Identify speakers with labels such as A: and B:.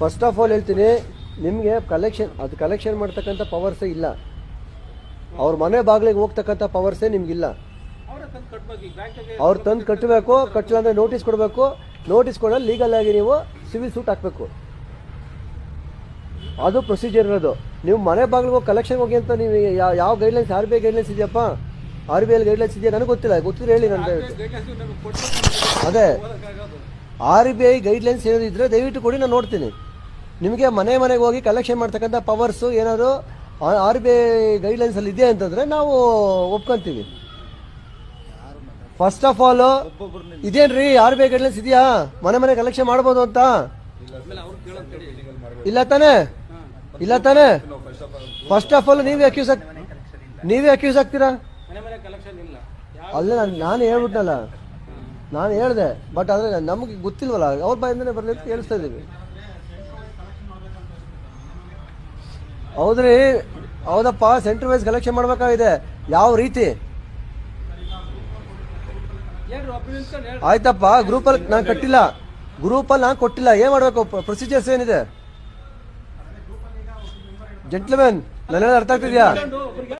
A: First of all ಹೇಳ್ತೀನಿ, ನಿಮಗೆ collection ಅದು ಕಲೆಕ್ಷನ್ ಮಾಡ್ತಕ್ಕಂಥ ಪವರ್ಸೇ ಇಲ್ಲ. ಅವ್ರ ಮನೆ ಬಾಗಿಲಿಗೆ ಹೋಗ್ತಕ್ಕಂಥ ಪವರ್ಸೇ ನಿಮ್ಗಿಲ್ಲ.
B: ಅವರೇ ತಂದು
A: ಕಟ್ಟಬೇಕು ಕಟ್ಟಿಲ್ಲ ಅಂದ್ರೆ ನೋಟಿಸ್ ಕೊಡಬೇಕು. ನೋಟಿಸ್ ಕೊಡಲು ಲೀಗಲ್ ಆಗಿ ನೀವು ಸಿವಿಲ್ ಸೂಟ್ ಹಾಕಬೇಕು. ಅದು ಪ್ರೊಸೀಜರ್ ಇರೋದು. ನೀವು ಮನೆ ಬಾಗಿಲಿಗೆ ಹೋಗಿ ಕಲೆಕ್ಷನ್ ಹೋಗಿ ಅಂತ ನೀವು ಯಾವ guidelines R B I guidelines ಇದೆಯಪ್ಪ? ಆರ್ ಬಿ ಐ ಗೈಡ್ಲೈನ್ಸ್ ಇದೆಯಾ? ನನಗೆ ಗೊತ್ತಿಲ್ಲ, ಗೊತ್ತಿದ್ರೆ ಹೇಳಿ ನಾನು
B: ಗೈಡ್ಲೈನ್ಸ್ ನಮಗೆ ಕೊಟ್ಟು
A: ಅದೇ. ಆರ್ ಬಿ ಐ ಗೈಡ್ಲೈನ್ಸ್ ಏನಿದ್ರೆ ದಯವಿಟ್ಟು ಕೊಡಿ, ನಾನು ನೋಡ್ತೀನಿ. ನಿಮಗೆ ಮನೆ ಮನೆಗೆ ಹೋಗಿ ಕಲೆಕ್ಷನ್ ಮಾಡ್ತಕ್ಕಂಥ ಪವರ್ಸು ಏನಾದರೂ ಆರ್ ಬಿ ಐ ಗೈಡ್ಲೈನ್ಸಲ್ಲಿ ಇದೆ ಅಂತಂದರೆ ನಾವು ಒಪ್ಕೊಂತೀವಿ. ಫಸ್ಟ್ ಆಫ್ ಆಲ್ ಇದೇನ್ರಿ ಆರ್ ಬಿ ಐ ಗೈಡ್ಲೈನ್ಸ್ ಇದೆಯಾ? ಮನೆ ಮನೆ ಕಲೆಕ್ಷನ್ ಮಾಡ್ಬೋದು ಅಂತ? ಇಲ್ಲ ತಾನೇ? ಇಲ್ಲ ತಾನೇ? ಫಸ್ಟ್ ಆಫ್ ಆಲ್ ನೀವೇ ಅಕ್ಯೂಸ್ ನೀವೇ ಅಕ್ಯೂಸ್ ಆಗ್ತೀರಾ? ಅಲ್ಲ ನಾನು ಹೇಳ್ಬಿಟ್ನಲ್ಲ. ನಾನು ಹೇಳ್ದೆ ಬಟ್ ಆದರೆ ನಮಗೆ ಗೊತ್ತಿಲ್ವಲ್ಲ, ಅವ್ರ ಬಾಯಿಂದನೇ ಅಂತ ಕೇಳಿಸ್ತಾ ಇದ್ದೀವಿ. ಹೌದ್ರಿ, ಹೌದಪ್ಪ ಸೆಂಟ್ರ್ ವೈಸ್ ಕಲೆಕ್ಷನ್ ಮಾಡ್ಬೇಕಾಗಿದೆ. ಯಾವ ರೀತಿ? ಆಯ್ತಪ್ಪ ಗ್ರೂಪಲ್ಲಿ ನಾನು ಕಟ್ಟಿಲ್ಲ. ಗ್ರೂಪಲ್ಲಿ ನಾನು ಕೊಟ್ಟಿಲ್ಲ. ಏನು ಮಾಡಬೇಕು? ಪ್ರೊಸೀಜರ್ಸ್ ಏನಿದೆ? ಜೆಂಟ್ಲ್ಮೆನ್ ನನ್ನ ಅರ್ಥ ಆಗ್ತಿದ್ಯಾ?